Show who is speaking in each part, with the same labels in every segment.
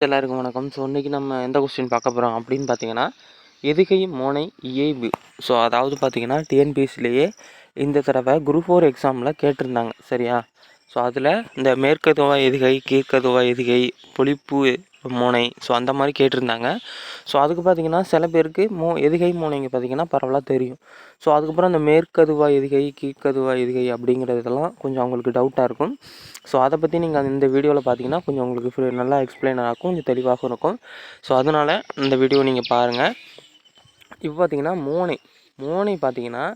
Speaker 1: எல்லாருக்கும் வணக்கம். ஸோ இன்றைக்கி நம்ம எந்த கொஸ்டின் பார்க்க போகிறோம் அப்படின்னு பார்த்தீங்கன்னா எதுகை மோனை இயைபு ஸோ அதாவது பார்த்தீங்கன்னா டிஎன்பிஎஸ்சிலேயே இந்த தடவை குரூப் ஃபோர் எக்ஸாமில் கேட்டிருந்தாங்க. சரியா? ஸோ அதில் இந்த மேற்கதுவா எதுகை கீழ்கதுவா எதுகை பொழிப்பு மூனை. ஸோ அந்த மாதிரி கேட்டிருந்தாங்க. ஸோ அதுக்கு பார்த்தீங்கன்னா சில பேருக்கு மோ எதுகை மூனைங்க பார்த்தீங்கன்னா பரவலாக தெரியும். ஸோ அதுக்கப்புறம் அந்த மேற்கதுவா எதுகை கீழ்கதுவா எதுகை அப்படிங்கிறதெல்லாம் கொஞ்சம் அவங்களுக்கு டவுட்டாக இருக்கும். ஸோ அதை பற்றி நீங்கள் இந்த வீடியோவில் பார்த்தீங்கன்னா கொஞ்சம் உங்களுக்கு நல்லா எக்ஸ்பிளைன் ஆகும். கொஞ்சம் தெளிவாகவும் இருக்கும். ஸோ அதனால் இந்த வீடியோ நீங்கள் பாருங்கள் இப்போ பார்த்தீங்கன்னா மூனை. மூனை பார்த்தீங்கன்னா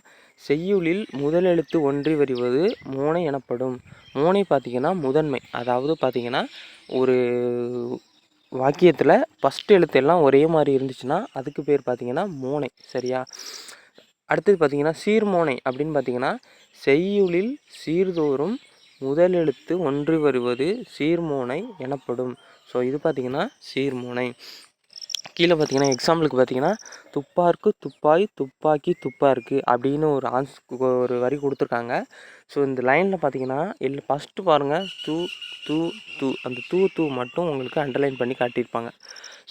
Speaker 1: செய்யுளில் முதலெழுத்து ஒன்றி வருவது மூனை எனப்படும். மூனை பார்த்தீங்கன்னா முதன்மை. அதாவது பார்த்தீங்கன்னா ஒரு வாக்கியத்தில் ஃபஸ்ட்டு எழுத்தெல்லாம் ஒரே மாதிரி இருந்துச்சுன்னா அதுக்கு பேர் பார்த்தீங்கன்னா மோனை. சரியா? அடுத்தது பார்த்தீங்கன்னா சீர்மோனை அப்படின்னு பார்த்தீங்கன்னா செய்யுளில் சீர்தோறும் முதல் எழுத்து ஒன்று வருவது சீர்மோனை எனப்படும். ஸோ இது பார்த்தீங்கன்னா சீர்மோனை. கீழே பார்த்தீங்கன்னா எக்ஸாம்பிளுக்கு பார்த்தீங்கன்னா துப்பாருக்கு துப்பாய் துப்பாக்கி துப்பாருக்கு அப்படின்னு ஒரு ஆன்ஸ் ஒரு வரி கொடுத்துருக்காங்க. ஸோ இந்த லைனில் பார்த்தீங்கன்னா இல்லை ஃபஸ்ட்டு பாருங்கள் தூ தூ தூ அந்த தூ தூ மட்டும் உங்களுக்கு அண்டர்லைன் பண்ணி காட்டியிருப்பாங்க.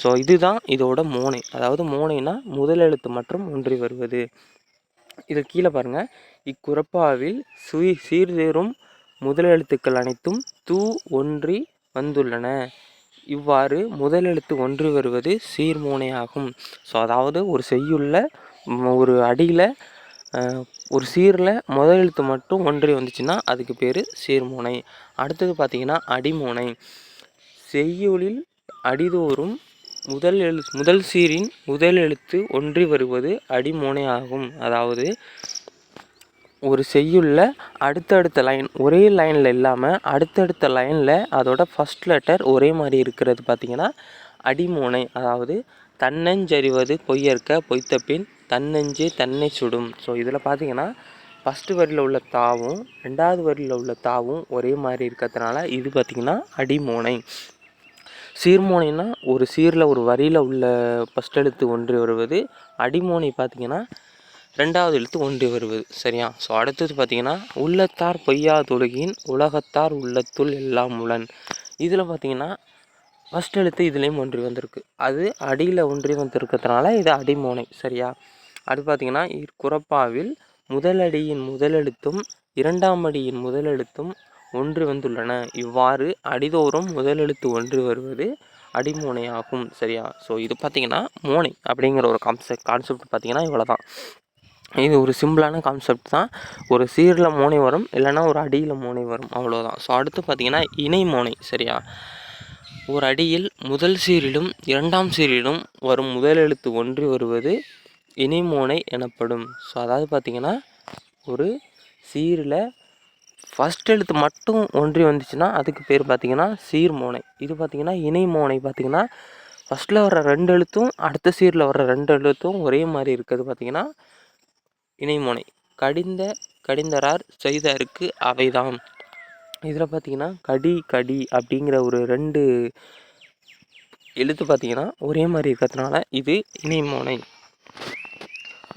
Speaker 1: ஸோ இதுதான் இதோட மோனை. அதாவது மோனைனா முதல் எழுத்து மற்றும் ஒன்றி வருவது. இது கீழே பாருங்கள் இக்குறப்பாவில் சுய் சீர்தேறும் முதல் எழுத்துக்கள் அனைத்தும் தூ ஒன்றி வந்துள்ளன. இவ்வாறு முதலெழுத்து ஒன்று வருவது சீர்மூனையாகும். ஸோ அதாவது ஒரு செய்யுள்ள ஒரு அடியில் ஒரு சீரில் முதல் எழுத்து மட்டும் ஒன்றி வந்துச்சுன்னா அதுக்கு பேர் சீர்மோனை. அடுத்தது பார்த்திங்கன்னா அடிமோனை. செய்யுளில் அடிதோறும் முதல் எழு முதல் சீரின் முதல் எழுத்து ஒன்றி வருவது அடிமோனை ஆகும் அதாவது ஒரு செய்யுள்ள அடுத்தடுத்த லைன் ஒரே லைனில் இல்லாமல் அடுத்தடுத்த லைனில் அதோட ஃபஸ்ட் லெட்டர் ஒரே மாதிரி இருக்கிறது பார்த்திங்கன்னா அடிமோனை அதாவது தன்னஞ்சறிவது பொய்யற்க பொய்த்த பின் தன்னெஞ்சு தன்னை சுடும். ஸோ இதில் பார்த்தீங்கன்னா ஃபஸ்ட்டு வரியில் உள்ள தாவும் ரெண்டாவது வரியில் உள்ள தாவும் ஒரே மாதிரி இருக்கிறதுனால இது பார்த்திங்கன்னா அடிமோனை. சீர்மோனைனா ஒரு சீரில் ஒரு வரியில் உள்ள ஃபஸ்ட் எழுத்து ஒன்று வருவது அடிமோனை பார்த்திங்கன்னா ரெண்டாவது எழுத்து ஒன்றி வருவது. சரியா? ஸோ அடுத்தது பார்த்தீங்கன்னா உள்ளத்தார் பொய்யா தொழுகின் உலகத்தார் உள்ளத்துள் எல்லாம் உளன். இதில் பார்த்தீங்கன்னா ஃபஸ்ட் எழுத்து இதுலேயும் ஒன்றி வந்திருக்கு. அது அடியில் ஒன்றி வந்திருக்கிறதுனால இது அடிமோனை. சரியா? அது பார்த்தீங்கன்னா இக்குறப்பாவில் முதலடியின் முதலெழுத்தும் இரண்டாம் அடியின் முதலெழுத்தும் ஒன்று வந்துள்ளன. இவ்வாறு அடிதோறும் முதலெழுத்து ஒன்று வருவது அடிமோனையாகும். சரியா? ஸோ இது பார்த்திங்கன்னா மோனை அப்படிங்கிற ஒரு கான்செப்ட் கான்செப்ட் பார்த்திங்கன்னா இவ்வளோ தான் இது ஒரு சிம்பிளான கான்செப்ட் தான். ஒரு சீரில் மோனை வரும் இல்லைன்னா ஒரு அடியில் மோனை வரும் அவ்வளோதான் ஸோ அடுத்து பார்த்திங்கன்னா இணை மோனை சரியா? ஒரு அடியில் முதல் சீரிலும் இரண்டாம் சீரிலும் வரும் முதல் எழுத்து ஒன்றி வருவது இணைமோனை எனப்படும். ஸோ அதாவது பார்த்திங்கன்னா ஒரு சீரில் ஃபஸ்ட் எழுத்து மட்டும் ஒன்றி வந்துச்சுன்னா அதுக்கு பேர் பார்த்திங்கன்னா சீர்மோனை இது பார்த்திங்கன்னா இணைமோனை பார்த்திங்கன்னா ஃபஸ்ட்டில் வர்ற ரெண்டு எழுத்தும் அடுத்த சீரில் வர்ற ரெண்டு எழுத்தும் ஒரே மாதிரி இருக்கிறது பார்த்திங்கன்னா இணைமோனை கடிந்த கடிந்தரார் செய்தருக்கு அவைதான் இதில் பார்த்தீங்கன்னா கடி கடி அப்படிங்கிற ஒரு ரெண்டு எழுத்து பார்த்தீங்கன்னா ஒரே மாதிரி இருக்கிறதுனால இது இணைமோனை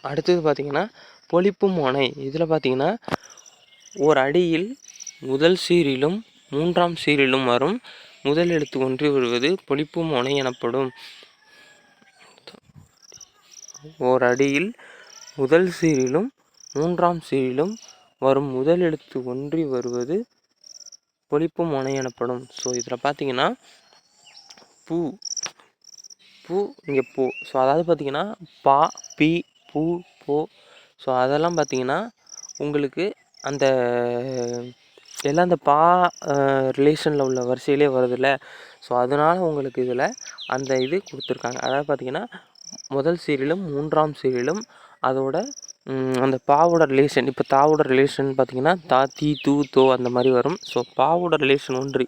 Speaker 1: அடுத்தது பார்த்தீங்கன்னா பொழிப்பு மோனை இதில் பார்த்தீங்கன்னா ஒரு அடியில் முதல் சீரிலும் மூன்றாம் சீரிலும் வரும் முதல் எழுத்து ஒன்றி வருவது பொழிப்பு மோனை எனப்படும். ஓர் அடியில் முதல் சீரிலும் மூன்றாம் சீரிலும் வரும் முதல் எழுத்து ஒன்றி வருவது பொழிப்பு முனை எனப்படும். ஸோ இதில் பார்த்தீங்கன்னா பூ பூ இங்கே பூ. ஸோ அதாவது பார்த்தீங்கன்னா பா பி பூ போ. ஸோ அதெல்லாம் பார்த்தீங்கன்னா உங்களுக்கு அந்த எல்லாம் அந்த பா ரிலேஷனில் உள்ள வரிசையிலே வருதுல்ல. ஸோ அதனால் உங்களுக்கு இதில் அந்த இது கொடுத்துருக்காங்க. அதாவது பார்த்திங்கன்னா முதல் சீரியலும் மூன்றாம் சீரியலும் அதோட அந்த பாவோட ரிலேஷன் இப்போ தாவோட ரிலேஷன் பார்த்திங்கன்னா தா தீ தூ தோ அந்த மாதிரி வரும். ஸோ பாவோட ரிலேஷன் ஒன்றி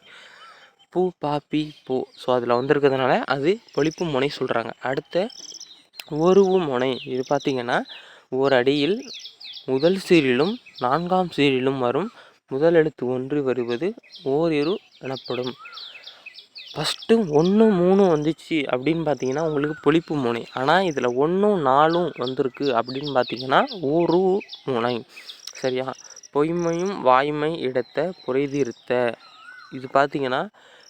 Speaker 1: பூ பாப்பி பூ ஸோ அதில் வந்திருக்கிறதுனால அது பொழிப்பு முனை சொல்கிறாங்க அடுத்த ஒருவு முனை இது பார்த்திங்கன்னா ஓர் அடியில் முதல் சீரிலும் நான்காம் சீரிலும் வரும். முதல் எழுத்து ஒன்று வருவது ஓரிரு எனப்படும். ஃபஸ்ட்டு ஒன்று மூணு வந்துச்சு அப்படின்னு பார்த்தீங்கன்னா உங்களுக்கு பொழிப்பு முனை. ஆனால் இதில் ஒன்றும் நாலும் வந்திருக்கு அப்படின்னு பார்த்தீங்கன்னா ஊரு முனை. சரியா? பொய்மையும் வாய்மை இடத்த புரைதிருத்த. இது பார்த்தீங்கன்னா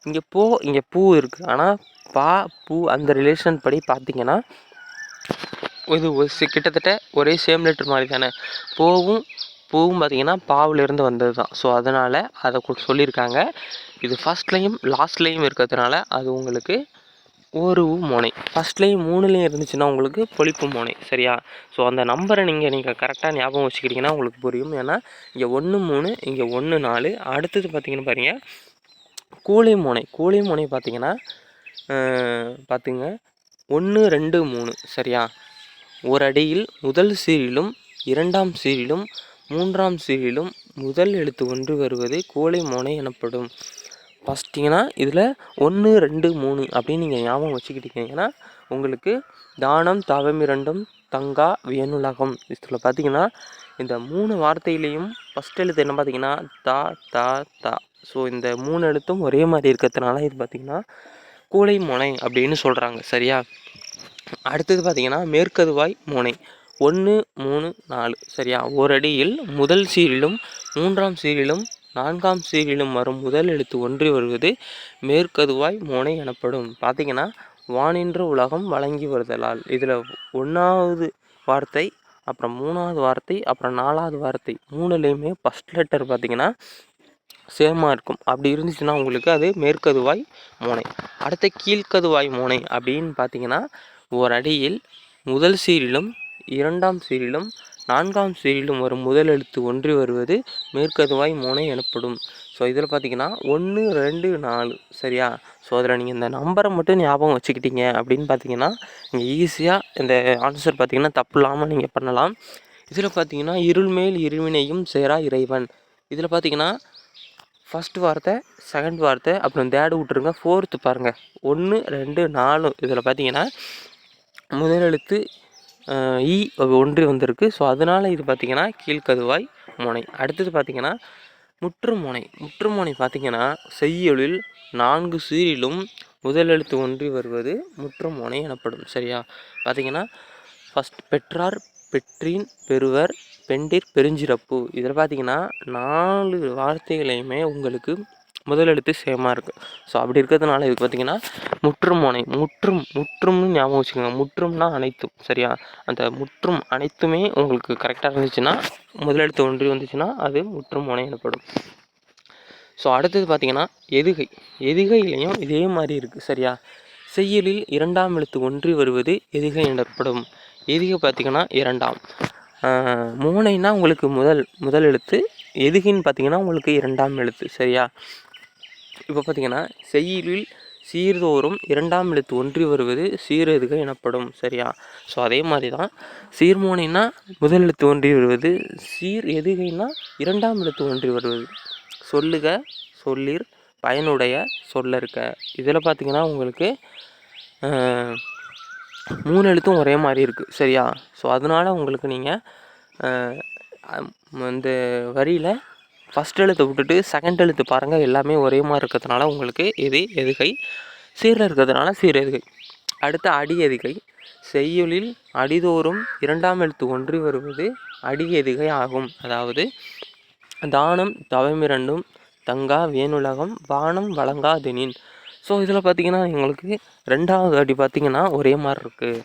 Speaker 1: இங்கே போ இங்கே பூ இருக்குது ஆனால் பா பூ அந்த ரிலேஷன் படி பார்த்தீங்கன்னா இது ஒரு கிட்டத்தட்ட ஒரே சேம் லெட்டர் மாதிரி தானே. போவும் பூவும் பார்த்தீங்கன்னா பாவிலிருந்து வந்தது தான் ஸோ அதனால் அதை சொல்லியிருக்காங்க. இது ஃபஸ்ட்லேயும் லாஸ்ட்லேயும் இருக்கிறதுனால அது உங்களுக்கு ஒரு மோனை. ஃபஸ்ட்லேயும் மூணுலேயும் இருந்துச்சுன்னா உங்களுக்கு பொழிப்பு மோனை சரியா? ஸோ அந்த நம்பரை நீங்கள் நீங்கள் கரெக்டாக ஞாபகம் வச்சுக்கிட்டிங்கன்னா உங்களுக்கு புரியும். ஏன்னா இங்கே ஒன்று மூணு இங்கே ஒன்று நாலு அடுத்தது பார்த்தீங்கன்னா பாருங்கள் கூலை மோனை. கூலை மோனை பார்த்தீங்கன்னா பார்த்துங்க ஒன்று ரெண்டு மூணு சரியா? ஒரு அடியில் முதல் சீரிலும் இரண்டாம் சீரிலும் மூன்றாம் சீரிலும் முதல் எழுத்து ஒன்று வருவது கோலை மோனை எனப்படும். ஃபஸ்ட்டிங்கன்னா இதில் ஒன்று ரெண்டு மூணு அப்படின்னு நீங்கள் ஞாபகம் வச்சுக்கிட்டீங்கன்னா உங்களுக்கு தானம் தவமிரண்டும் தங்கா வியனுலகம் இதில் பார்த்தீங்கன்னா இந்த மூணு வார்த்தையிலையும் ஃபஸ்ட் எழுத்து என்ன பார்த்தீங்கன்னா தா தா தா. ஸோ இந்த மூணு எழுத்தும் ஒரே மாதிரி இருக்கிறதுனால இது பார்த்தீங்கன்னா கூலை முனை அப்படின்னு சொல்கிறாங்க. சரியா? அடுத்தது பார்த்தீங்கன்னா மேற்கதுவாய் முனை. ஒன்று மூணு நாலு. சரியா? ஒரு அடியில் முதல் சீரிலும் மூன்றாம் சீரிலும் நான்காம் சீரிலும் வரும் முதல் எழுத்து ஒன்றி வருவது மேற்கதுவாய் மோனை எனப்படும். பார்த்தீங்கன்னா வானின்ற உலகம் வழங்கி வருதலால். இதில் ஒன்றாவது வார்த்தை அப்புறம் மூணாவது வார்த்தை அப்புறம் நாலாவது வார்த்தை மூணுலேயுமே ஃபஸ்ட் லெட்டர் பார்த்தீங்கன்னா சேமாக இருக்கும். அப்படி இருந்துச்சுன்னா உங்களுக்கு அது மேற்கதுவாய் மோனை. அடுத்த கீழ்கதுவாய் மோனை அப்படின்னு பார்த்தீங்கன்னா ஒரு அடியில் முதல் சீரிலும் இரண்டாம் சீரிலும் நான்காம் சீரிலும் வரும் முதல் எழுத்து ஒன்றி வருவது மேற்கதுவாய் முனை எனப்படும். ஸோ இதில் பார்த்தீங்கன்னா ஒன்று ரெண்டு நாலு. சரியா? ஸோ அதில் நீங்கள் இந்த நம்பரை மட்டும் ஞாபகம் வச்சுக்கிட்டீங்க அப்படின்னு பார்த்தீங்கன்னா நீங்கள் ஈஸியாக இந்த ஆன்சர் பார்த்தீங்கன்னா தப்பு இல்லாமல் நீங்கள் பண்ணலாம். இதில் பார்த்தீங்கன்னா இருள்மேல் இருவினையும் சேரா இறைவன். இதில் பார்த்தீங்கன்னா ஃபஸ்ட் வார்த்தை செகண்ட் வார்த்தை அப்புறம் தேர்டு விட்ருங்க ஃபோர்த்து பாருங்கள் ஒன்று ரெண்டு நாலு. இதில் பார்த்தீங்கன்னா முதல் இ ஈ ஒன்று வந்திருக்கு. ஸோ அதனால் இது பார்த்தீங்கன்னா கீழ்க்கதுவாய் முனை. அடுத்தது பார்த்திங்கன்னா முற்றுமுனை. முற்றுமுனை பார்த்தீங்கன்னா செய்யுளில் நான்கு சீரிலும் முதல் எழுத்து ஒன்றி வருவது முற்றுமுனை எனப்படும். சரியா? பார்த்திங்கன்னா ஃபஸ்ட் பெற்றார் பெற்றின் பெறுவர் பெண்டிர் பெருஞ்சிறப்பு. இதில் பார்த்திங்கன்னா நாலு வார்த்தைகளையுமே உங்களுக்கு முதல் எழுத்து சேமாக இருக்குது ஸோ அப்படி இருக்கிறதுனால இதுக்கு பார்த்தீங்கன்னா முற்றும் முனை முற்றும் முற்றும்னு ஞாபகம் வச்சுக்கோங்க. முற்றும்னா அனைத்தும் சரியா? அந்த முற்றும் அனைத்துமே உங்களுக்கு கரெக்டாக இருந்துச்சுன்னா முதல் எழுத்து ஒன்றி வந்துச்சுன்னா அது முற்றும் முனை எனப்படும். ஸோ அடுத்தது பார்த்தீங்கன்னா எதுகை. எதுகையிலையும் இதே மாதிரி இருக்குது சரியா? செய்யலில் இரண்டாம் எழுத்து ஒன்றி வருவது எதுகை எனப்படும். எதுகை பார்த்தீங்கன்னா இரண்டாம். மூனைன்னா உங்களுக்கு முதல் முதல் எழுத்து எதுகின்னு பார்த்தீங்கன்னா உங்களுக்கு இரண்டாம் எழுத்து சரியா? இப்போ பார்த்தீங்கன்னா செய்யுளில் சீர்தோறும் இரண்டாம் எழுத்து ஒன்றி வருவது சீரெதுகை எனப்படும் சரியா? ஸோ அதே மாதிரி தான் சீர்மோனைனா முதல் எழுத்து ஒன்றி வருவது சீர் எதுகைனா இரண்டாம் எழுத்து ஒன்றி வருவது. சொல்லுக சொல்லிர் பயனுடைய சொல்லற்க இதில் பார்த்தீங்கன்னா உங்களுக்கு மூணு எழுத்தும் ஒரே மாதிரி இருக்குது சரியா? ஸோ அதனால் உங்களுக்கு நீங்கள் இந்த வரியில் ஃபஸ்ட் எழுத்தை விட்டுட்டு செகண்ட் எழுத்து பாருங்கள் எல்லாமே ஒரே மாதிரி இருக்கிறதுனால உங்களுக்கு இது எதுகை சீரில் இருக்கிறதுனால சீர் எதுகை அடுத்த அடி எதுகை செய்யுளில் அடிதோறும் இரண்டாம் எழுத்து ஒன்றி வருவது அடி எதுகை ஆகும். அதாவது தானம் தவமிரண்டும் தங்கா வேணுலகம் வானம் வழங்காதெனின் ஸோ இதில் பார்த்தீங்கன்னா எங்களுக்கு ரெண்டாவது அடி பார்த்தீங்கன்னா ஒரே மாதிரி இருக்குது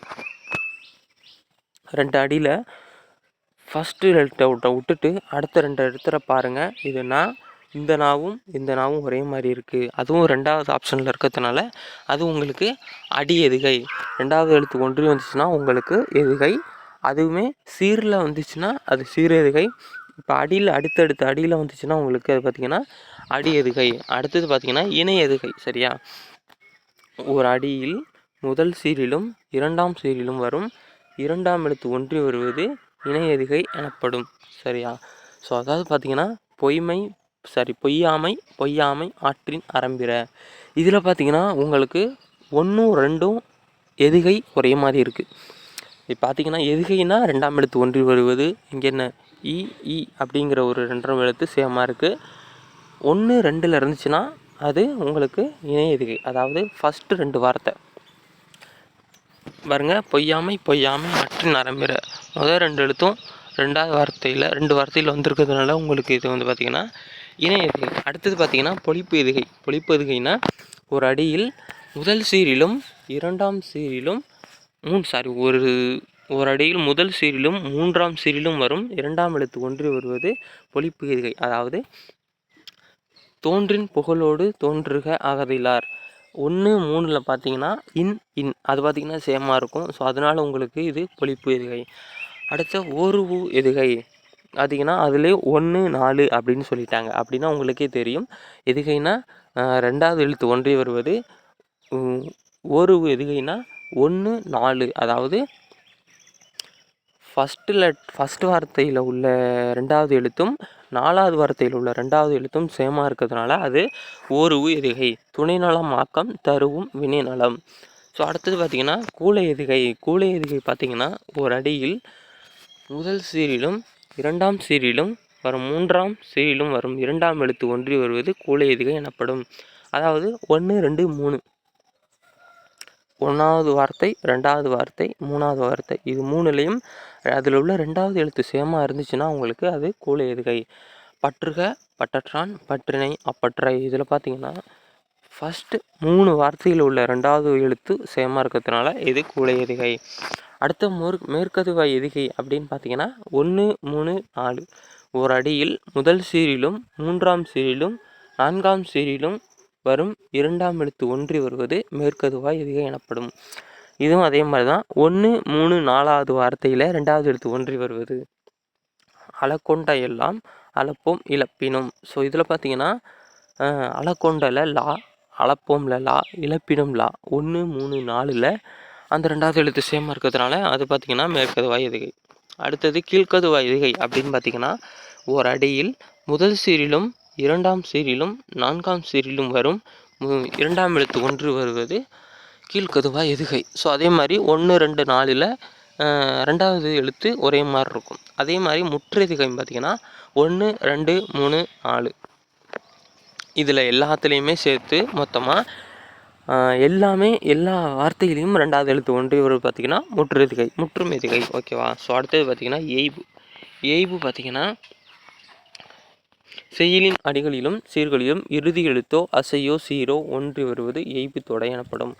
Speaker 1: ரெண்டு அடியில் ஃபஸ்ட்டு எழுத்தை விட்டுட்டு அடுத்த ரெண்டு இடத்துல பாருங்கள் இது நான் இந்த நாவும் இந்த நாவும் ஒரே மாதிரி இருக்குது அதுவும் ரெண்டாவது ஆப்ஷனில் இருக்கிறதுனால அது உங்களுக்கு அடி எதுகை. ரெண்டாவது எழுத்து ஒன்றி வந்துச்சுன்னா உங்களுக்கு எதுகை. அதுவுமே சீரில் வந்துச்சுன்னா அது சீர் எதுகை. இப்போ அடியில் அடுத்தடுத்த அடியில் வந்துச்சுன்னா உங்களுக்கு அது பார்த்திங்கன்னா அடி எதுகை. அடுத்தது பார்த்திங்கன்னா இணை எதுகை. சரியா? ஒரு அடியில் முதல் சீரிலும் இரண்டாம் சீரிலும் வரும். இரண்டாம் எழுத்து ஒன்றி வருவது இணை எதுகை எனப்படும். சரியா? ஸோ அதாவது பார்த்தீங்கன்னா பொய்மை சாரி பொய்யாமை பொய்யாமை ஆற்றின் அரம்பிற இதில் பார்த்தீங்கன்னா உங்களுக்கு ஒன்றும் ரெண்டும் எதுகை ஒரே மாதிரி இருக்குது இப்போ பார்த்தீங்கன்னா எதுகைனா ரெண்டாம் எழுத்து ஒன்றி வருவது இங்கே என்ன இ இ அப்படிங்கிற ஒரு ரெண்டாம் எழுத்து சேமாக இருக்குது ஒன்று ரெண்டில் இருந்துச்சுன்னா அது உங்களுக்கு இணைய எதுகை அதாவது ஃபஸ்ட்டு ரெண்டு வார்த்தை. பாருங்கள் பொய்யாமை பொய்யாமை ஆற்றின் நரம்பிற முதல் ரெண்டு எழுத்தும் ரெண்டாவது வார்த்தையில் ரெண்டு வார்த்தையில் வந்திருக்கிறதுனால உங்களுக்கு இது வந்து பார்த்திங்கன்னா இணை எதுகை. அடுத்தது பார்த்திங்கன்னா பொழிப்பு எதுகை. பொழிப்பு எதுகைனா ஒரு அடியில் முதல் சீரிலும் இரண்டாம் சீரிலும் மூணு சாரி ஒரு ஒரு அடியில் முதல் சீரிலும் மூன்றாம் சீரிலும் வரும் இரண்டாம் எழுத்து ஒன்றி வருவது பொழிப்பு எதுகை. அதாவது தோன்றின் புகழோடு தோன்றுக அகதிலார். ஒன்று மூணில் பார்த்தீங்கன்னா இன் இன். அது பார்த்தீங்கன்னா சேமாக இருக்கும். ஸோ அதனால் உங்களுக்கு இது பொழிப்பு எதுகை. அடுத்த ஓருவு எதுகை. பார்த்தீங்கன்னா அதிலே ஒன்று நாலு அப்படின்னு சொல்லிட்டாங்க. அப்படின்னா உங்களுக்கே தெரியும். எதுகைனா ரெண்டாவது எழுத்து ஒன்றி வருவது ஒரு ஓருவு எதுகைனா ஒன்று நாலு. அதாவது ஃபஸ்ட்டு லெட் ஃபஸ்ட் வார்த்தையில் உள்ள ரெண்டாவது எழுத்தும் நாலாவது வார்த்தையில் உள்ள ரெண்டாவது எழுத்தும் சேமாக இருக்கிறதுனால அது ஓருவு எதுகை. துணைநலம் ஆக்கம் தருவும் வினைநலம் ஸோ அடுத்தது பார்த்தீங்கன்னா கூலை எதுகை. கூலை எதுகை பார்த்திங்கன்னா ஒரு அடியில் முதல் சீரிலும் இரண்டாம் சீரிலும் வரும் மூன்றாம் சீரிலும் வரும் இரண்டாம் எழுத்து ஒன்றி வருவது கூலை எதுகை எனப்படும். அதாவது ஒன்று ரெண்டு மூணு. ஒன்றாவது வார்த்தை ரெண்டாவது வார்த்தை மூணாவது வார்த்தை. இது மூணுலேயும் அதில் உள்ள ரெண்டாவது எழுத்து சேமாக இருந்துச்சுன்னா உங்களுக்கு அது கூலையதுகை பற்றுக பட்டற்றான் பற்றினை அப்பற்றை. இதில் பார்த்தீங்கன்னா ஃபஸ்ட்டு மூணு வார்த்தையில் உள்ள ரெண்டாவது எழுத்து சேமாக இருக்கிறதுனால இது கூலை எதுகை? அடுத்த மோர் மேற்கதுவாய் எதுகை அப்படின்னு பார்த்தீங்கன்னா ஒன்று மூணு நாலு. ஒரு அடியில் முதல் சீரிலும் மூன்றாம் சீரிலும் நான்காம் சீரிலும் வரும் இரண்டாம் எழுத்து ஒன்றி வருவது மேற்கதுவாய் எதுகை எனப்படும். இதுவும் அதே மாதிரி தான் ஒன்று மூணு நாலாவது வார்த்தையில் ரெண்டாவது எழுத்து ஒன்றி வருவது. அலக்கொண்ட எல்லாம் அலப்பும் இழப்பினும். ஸோ இதில் பார்த்தீங்கன்னா அலக்கொண்டல லா அளப்போம்ல லா இழப்பிடும் லா. ஒன்று மூணு நாலில் அந்த ரெண்டாவது எழுத்து சேமாக இருக்கிறதுனால அது பார்த்தீங்கன்னா மேற்கதுவாய் எதுகை. அடுத்தது கீழ்க்கதுவாய் எதுகை அப்படின்னு பார்த்தீங்கன்னா ஒரு அடியில் முதல் சீரிலும் இரண்டாம் சீரிலும் நான்காம் சீரிலும் வரும். இரண்டாம் எழுத்து ஒன்று வருவது கீழ்க்கதுவாய் எதுகை. ஸோ அதே மாதிரி ஒன்று ரெண்டு நாலில் ரெண்டாவது எழுத்து ஒரே மாதிரி இருக்கும். அதே மாதிரி முற்றெதுகைன்னு பார்த்தீங்கன்னா ஒன்று ரெண்டு மூணு நாலு. இதில் எல்லாத்துலேயுமே சேர்த்து மொத்தமாக எல்லாமே எல்லா வார்த்தையிலையும் ரெண்டாவது எழுத்து ஒன்று வருவது பார்த்தீங்கன்னா முற்றெதுகை முற்றும் எதுகை ஓகேவா ஸோ அடுத்தது பார்த்திங்கன்னா எய்பு எய்பு பார்த்தீங்கன்னா செயலின் அடிகளிலும் சீர்களிலும் இறுதி எழுத்தோ அசையோ சீரோ ஒன்றி வருவது எய்பு தொடை எனப்படும்.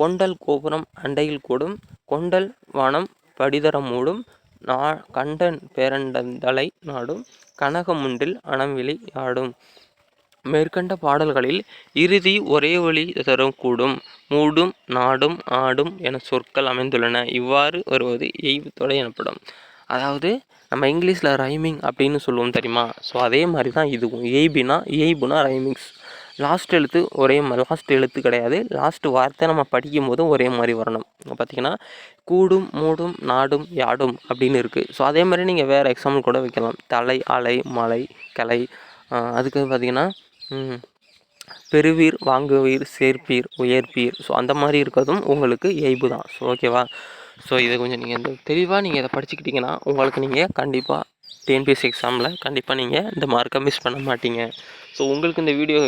Speaker 1: கொண்டல் கோபுரம் அண்டையில் கூடும் கொண்டல் வானம் படிதரம் மூடும் நா கண்டன் பேரண்டந்தலை நாடும் கனகமுண்டில் அணவிலை ஆடும். மேற்கண்ட பாடல்களில் இறுதி ஒரே ஒளி தரும் கூடும் மூடும் நாடும் ஆடும் என சொற்கள் அமைந்துள்ளன. இவ்வாறு வருவது எய்பு எனப்படும். அதாவது நம்ம இங்கிலீஷில் ரைமிங் அப்படின்னு சொல்லுவோம் தெரியுமா? ஸோ அதே மாதிரி தான் இதுவும். எய்பினா எய்புனா ரைமிங்ஸ் லாஸ்ட் எழுத்து ஒரே மாதிரி லாஸ்ட் எழுத்து கிடையாது. லாஸ்ட் வார்த்தை நம்ம படிக்கும் போதும் ஒரே மாதிரி வரணும். இங்க பார்த்தீங்கன்னா கூடும் மூடும் நாடும் யாடும் அப்படின்னு இருக்குது ஸோ அதே மாதிரி நீங்கள் வேறு எக்ஸாம்பிள் கூட வைக்கலாம். தலை அலை மலை கலை. அதுக்கு பார்த்தீங்கன்னா பெறுவீர் வாங்குவீர் சேர்ப்பீர் உயர்ப்பீர். ஸோ அந்த மாதிரி இருக்கிறதும் உங்களுக்கு எய்பு தான். ஸோ ஓகேவா ஸோ இதை கொஞ்சம் நீங்கள் இந்த தெளிவாக நீங்கள் இதை படிச்சுக்கிட்டிங்கன்னா உங்களுக்கு நீங்கள் கண்டிப்பாக டிஎன்பிஎஸ்சி எக்ஸாமில் கண்டிப்பாக நீங்கள் இந்த மார்க்கை மிஸ் பண்ண மாட்டீங்க. ஸோ உங்களுக்கு இந்த வீடியோ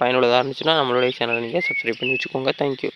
Speaker 1: பயனுள்ளதாக இருந்துச்சுன்னா நம்மளுடைய சேனலை நீங்கள் சப்ஸ்கிரைப் பண்ணி வச்சுக்கோங்க. தேங்க்யூ